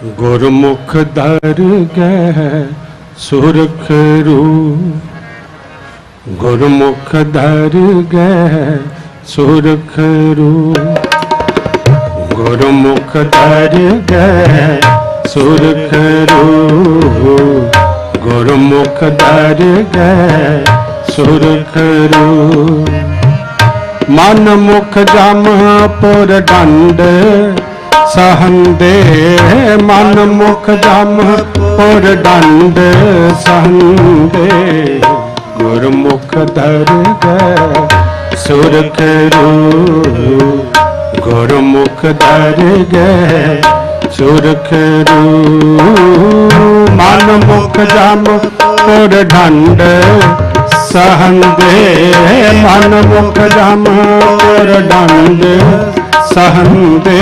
ਗੁਰਮੁਖ ਦਰ ਗਹਿ ਸੁਰਖ ਰੂ ਗੁਰਮੁਖ ਦਰ ਗਹਿ ਸੁਰਖ ਰੂ ਗੁਰਮੁਖ ਦਰ ਗਹਿ ਸੁਰਖ ਰੂ ਗੁਰਮੁਖ ਦਰ ਗਹਿ ਸੁਰਖ ਰੂ ਮਨ ਮੁਖ ਜਮ ਪੁਰ ਡੰਡ ਸਹੰਦੇ ਮਨ ਮੁਖ ਜਮ ਪੁਰ ਡੰਡ ਸਹੰਦੇ ਗੁਰਮੁਖ ਦਰਗਹਿ ਸੁਰਖ ਰੂ ਗੁਰਮੁਖ ਦਰਗਹਿ ਸੁਰਖ ਰੂ ਮਨ ਮੁਖ ਜਮ ਪੁਰ ਡੰਡ ਸਹੰਦੇ ਮਨ ਮੁਖ ਜਮ ਪੁਰ ਡੰਡ ਸਹੰਦੇ